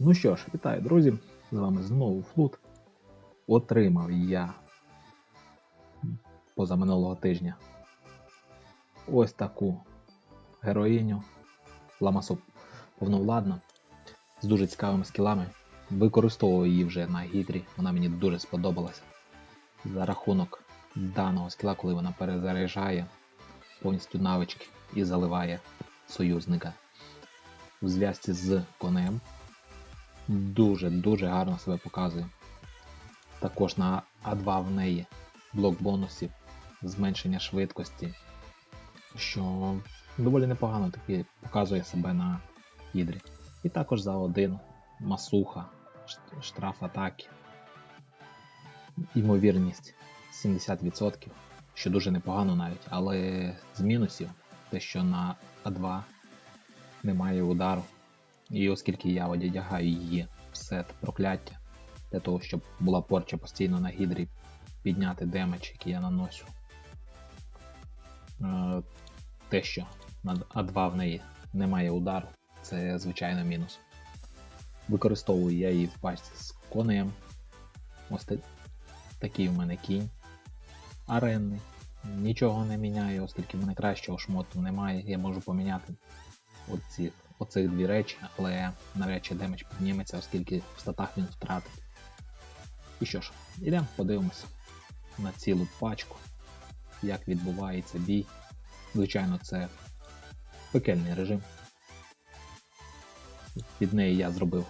Ну що ж, вітаю, друзі! З вами знову Флут. Отримав я позаминулого тижня ось таку героїню Ламасу повновладна з дуже цікавими скілами. Використовую її вже на гідрі, вона мені дуже сподобалася. За рахунок даного скіла, коли вона перезаряджає повністю навички і заливає союзника в зв'язці з конем дуже-дуже гарно себе показує. Також на А2 в неї блок бонусів, зменшення швидкості, що доволі непогано таки показує себе на гідрі. І також за один масуха, штраф атаки. Ймовірність 70%, що дуже непогано навіть, але з мінусів те, що на А2 немає удару. І оскільки я одягаю її в сет прокляття, для того, щоб була порча постійно на гідрі підняти демедж, який я наношу. Е, Те, що на А2 в неї немає удару, це звичайно мінус. Використовую я її в пачці з конем. Ось такий в мене кінь. Аренний. Нічого не міняю, оскільки в мене кращого шмоту немає, я можу поміняти оці, оцих дві речі, але навряд чи демедж підніметься, оскільки в статах він втратить. І що ж, ідемо подивимося на цілу пачку, як відбувається бій. Звичайно, це пекельний режим. Під неї я зробив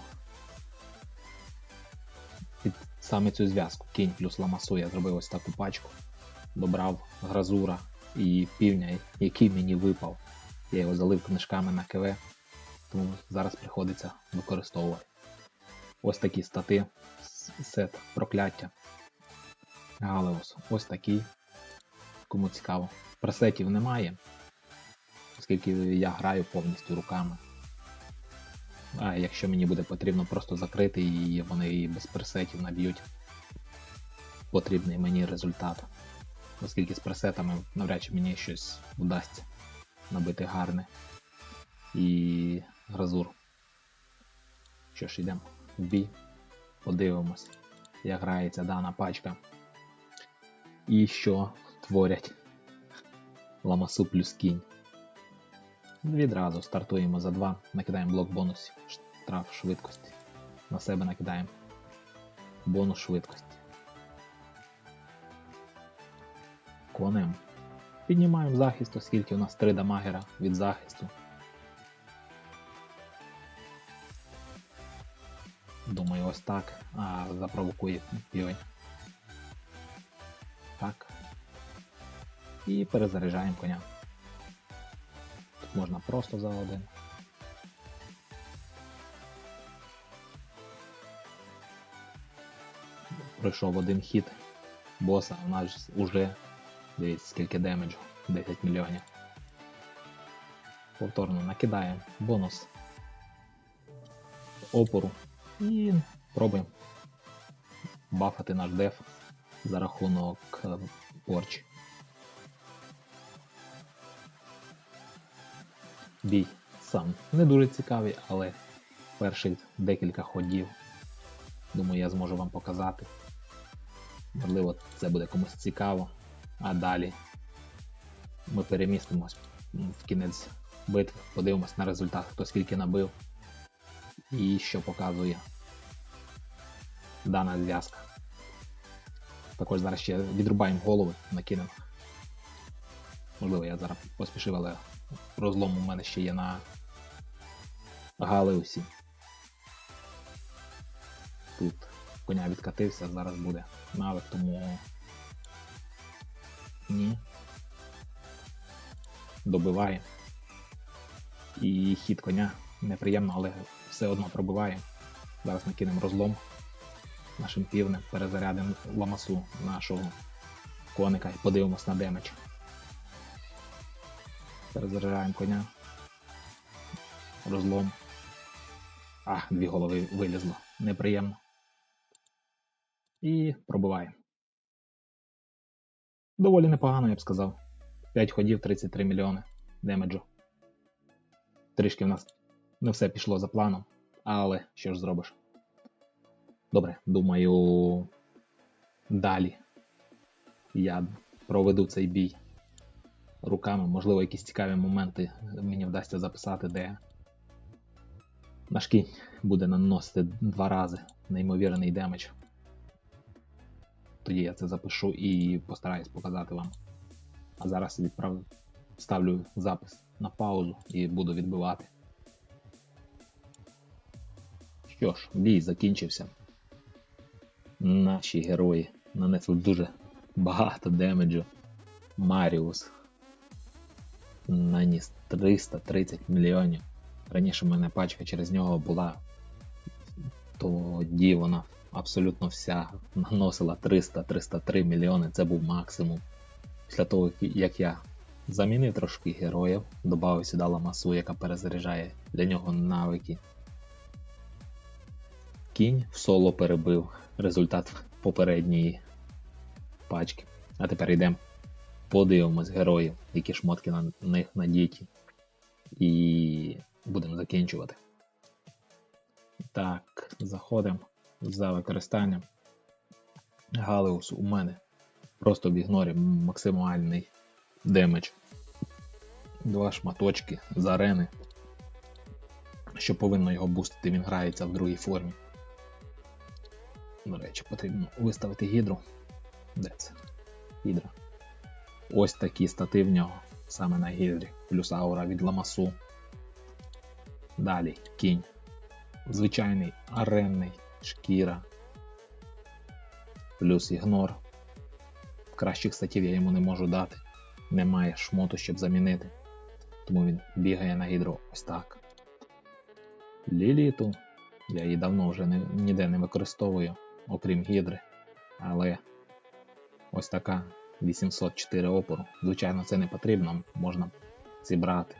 під саме цю зв'язку кінь плюс ламасу я зробив ось таку пачку. Добрав гразура і півня, який мені випав. Я його залив книжками на КВ, тому зараз приходиться використовувати. Ось такі стати, сет прокляття. Галеус. Ось такий. Кому цікаво. Пресетів немає, оскільки я граю повністю руками. А якщо мені буде потрібно просто закрити її, вони її без пресетів наб'ють потрібний мені результат. Оскільки з пресетами навряд чи мені щось вдасться набити гарне і гразур. Що ж, йдемо в бій, подивимось, як грається дана пачка. І що творять ламасу плюс кінь. Відразу стартуємо за 2, накидаємо блок бонусів, штраф швидкості. На себе накидаємо бонус швидкості. Конем. Піднімаємо захист, оскільки у нас 3 дамагера від захисту. Ось так. А запровокує півень. Так. І перезаряджаємо коня. Тут можна просто за один. Пройшов один хід боса, у нас вже дивіться скільки демеджу. 10 мільйонів. Повторно накидаємо бонус опору і пробуємо бафати наш деф за рахунок е, порчі. Бій сам не дуже цікавий, але перших декілька ходів, думаю, я зможу вам показати. Можливо, це буде комусь цікаво, а далі ми перемістимось в кінець битви, подивимось на результат, хто скільки набив і що показує дана зв'язка. Також зараз ще відрубаємо голови, накинемо. Можливо, я зараз поспішив, але розлом у мене ще є на Галеусі. Тут коня відкатився, зараз буде навик, тому ні. Добиває. І хід коня неприємно, але все одно пробиває. Зараз накинемо розлом нашим півнем, перезарядимо ламасу нашого коника і подивимось на демедж. Перезаряджаємо коня. Розлом. А, дві голови вилізло. Неприємно. І пробиваємо. Доволі непогано, я б сказав. 5 ходів, 33 мільйони демеджу. Трішки в нас не все пішло за планом, Але що ж зробиш? Добре, думаю, далі я проведу цей бій руками. Можливо, якісь цікаві моменти мені вдасться записати, де наш кінь буде наносити два рази неймовірний демедж. Тоді я це запишу і постараюсь показати вам. А зараз відправ... ставлю запис на паузу і буду відбивати. Що ж, бій закінчився. Наші герої нанесли дуже багато демеджу. Маріус наніс 330 мільйонів. Раніше в мене пачка через нього була. Тоді вона абсолютно вся наносила 300-303 мільйони. Це був максимум. Після того, як я замінив трошки героїв, додав сюди ламасу, яка перезаряджає для нього навики. Кінь в соло перебив результат попередньої пачки. А тепер йдемо. Подивимось героїв, які шмотки на них надіті. І будемо закінчувати. Так, заходимо за використанням. Галеус у мене просто в ігнорі максимальний демедж. Два шматочки з арени. Що повинно його бустити, він грається в другій формі. До речі, потрібно виставити гідру. Де це? Гідра. Ось такі стати в нього, саме на гідрі, плюс аура від ламасу. Далі кінь. Звичайний аренний шкіра. Плюс ігнор. Кращих статів я йому не можу дати. Немає шмоту, щоб замінити. Тому він бігає на гідру ось так. Ліліту. Я її давно вже ніде не використовую, окрім гідри. Але ось така 804 опору. Звичайно, це не потрібно, можна зібрати.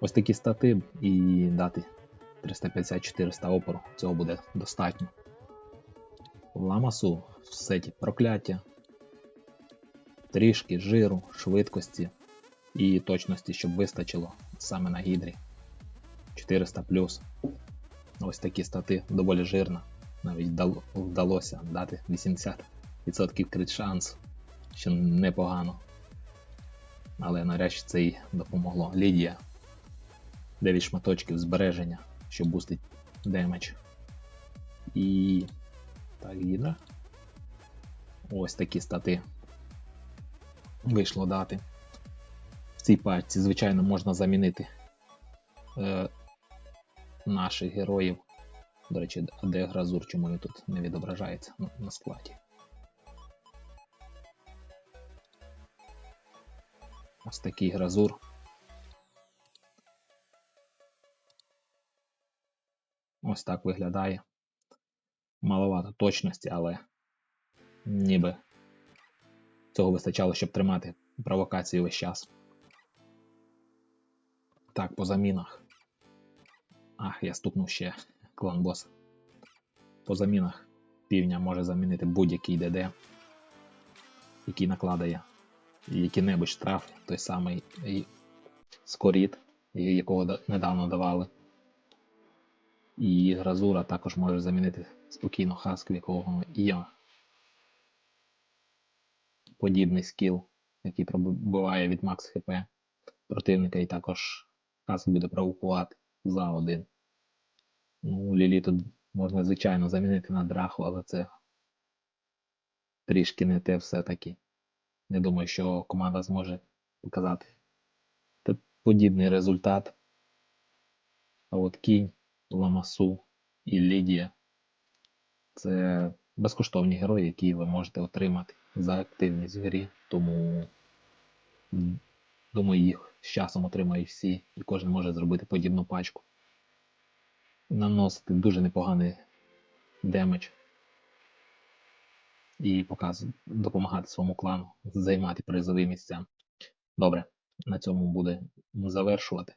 Ось такі стати і дати 350-400 опору. Цього буде достатньо. Ламасу в сеті прокляття, трішки жиру, швидкості і точності, щоб вистачило саме на гідрі. 400 Ось такі стати доволі жирно. Навіть вдалося дати 80% крит шансу, що непогано. Але нарешті це й допомогло. Лідія 9 шматочків збереження, що бустить демедж. І. Так, гідра. Ось такі стати. Вийшло дати. В цій пачці, звичайно, можна замінити е, наших героїв. До речі, а де гразур, чому він тут не відображається на, на складі. Ось такий гразур. Ось так виглядає. Маловато точності, але ніби цього вистачало, щоб тримати провокацію весь час. Так, по замінах. Ах, я стукнув ще клан бос. По замінах півня може замінити будь-який ДД, який накладає який-небудь штраф, той самий скоріт, якого недавно давали. І Гразура також може замінити спокійно хаск, в якого є подібний скіл, який пробиває від макс хп противника, і також хаск буде провокувати за один. Ну, Лілі тут можна, звичайно, замінити на драху, але це трішки не те все-таки. Не думаю, що команда зможе показати подібний результат. А от кінь, Ламасу і Лідія це безкоштовні герої, які ви можете отримати за активність в грі, тому думаю, їх з часом отримають всі, і кожен може зробити подібну пачку наносити дуже непоганий демедж і показувати, допомагати своєму клану займати призові місця. Добре, на цьому буде завершувати.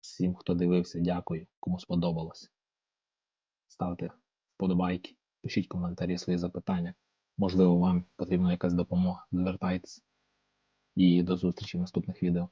Всім, хто дивився, дякую, кому сподобалось. Ставте вподобайки, пишіть коментарі свої запитання. Можливо, вам потрібна якась допомога. Звертайтесь. І до зустрічі в наступних відео.